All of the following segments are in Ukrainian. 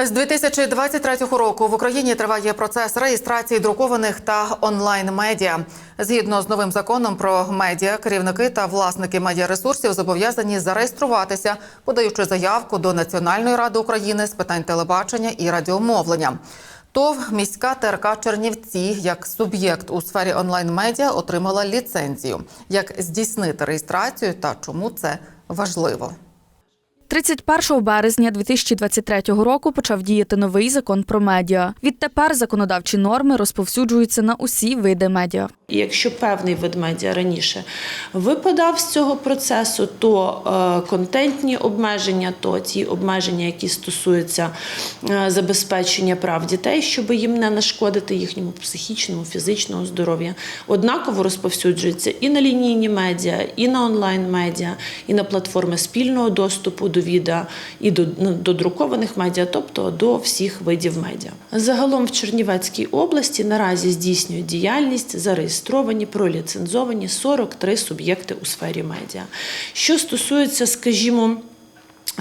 З 2023 року в Україні триває процес реєстрації друкованих та онлайн медіа. Згідно з новим законом про медіа, керівники та власники медіаресурсів зобов'язані зареєструватися, подаючи заявку до Національної ради України з питань телебачення і радіомовлення. ТОВ міська ТРК Чернівці як суб'єкт у сфері онлайн медіа отримала ліцензію. Як здійснити реєстрацію та чому це важливо? 31 березня 2023 року почав діяти новий закон про медіа. Відтепер законодавчі норми розповсюджуються на усі види медіа. Якщо певний вид медіа раніше випадав з цього процесу, то е, контентні обмеження, то ті обмеження, які стосуються е, забезпечення прав дітей, щоб їм не нашкодити їхньому психічному, фізичному здоров'ю, однаково розповсюджуються і на лінійні медіа, і на онлайн медіа, і на платформи спільного доступу до відео, і до, ну, до друкованих медіа, тобто до всіх видів медіа. Загалом в Чернівецькій області наразі здійснюють діяльність зареєстровані, проліцензовані 43 суб'єкти у сфері медіа. Що стосується, скажімо,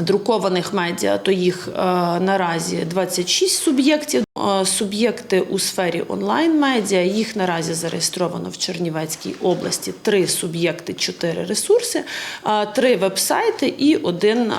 Друкованих медіа, то їх е, наразі 26 суб'єктів. Е, Суб'єкти у сфері онлайн-медіа, їх наразі зареєстровано в Чернівецькій області три суб'єкти, чотири ресурси, е, три вебсайти і один е,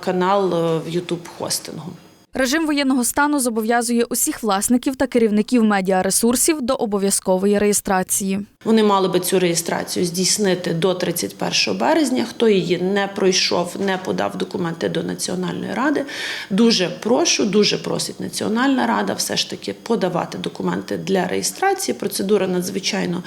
канал в YouTube-хостингу. Режим воєнного стану зобов'язує усіх власників та керівників медіаресурсів до обов'язкової реєстрації. Вони мали би цю реєстрацію здійснити до 31 березня. Хто її не пройшов, не подав документи до Національної ради. Дуже прошу, дуже просить Національна рада все ж таки подавати документи для реєстрації. Процедура надзвичайно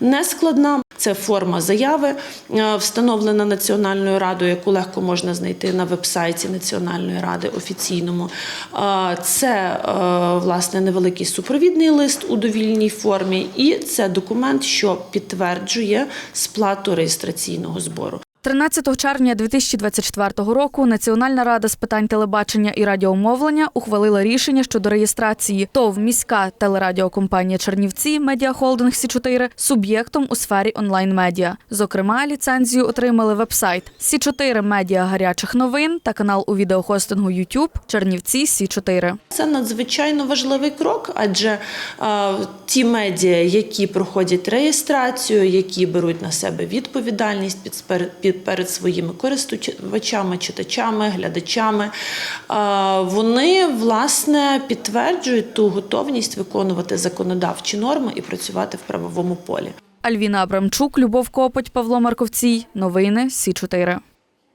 нескладна. Це форма заяви, е, встановлена Національною радою, яку легко можна знайти на вебсайті Національної ради офіційному. Е, Це е, власне невеликий супровідний лист у довільній формі, і це документ, що підтверджує сплату реєстраційного збору. 13 червня 2024 року Національна рада з питань телебачення і радіомовлення ухвалила рішення щодо реєстрації ТОВ міська телерадіокомпанія Чернівці Медіахолдинг Сі 4 суб'єктом у сфері онлайн-медіа. Зокрема, ліцензію отримали вебсайт Сі 4 медіа гарячих новин та канал у відеохостингу YouTube Чернівці Сі 4 Це надзвичайно важливий крок, адже е, ті медіа, які проходять реєстрацію, які беруть на себе відповідальність під, перед своїми користувачами, читачами, глядачами, вони власне підтверджують ту готовність виконувати законодавчі норми і працювати в правовому полі. Альвіна Абрамчук, Любов Копоть, Павло Марковцій. Новини Сі 4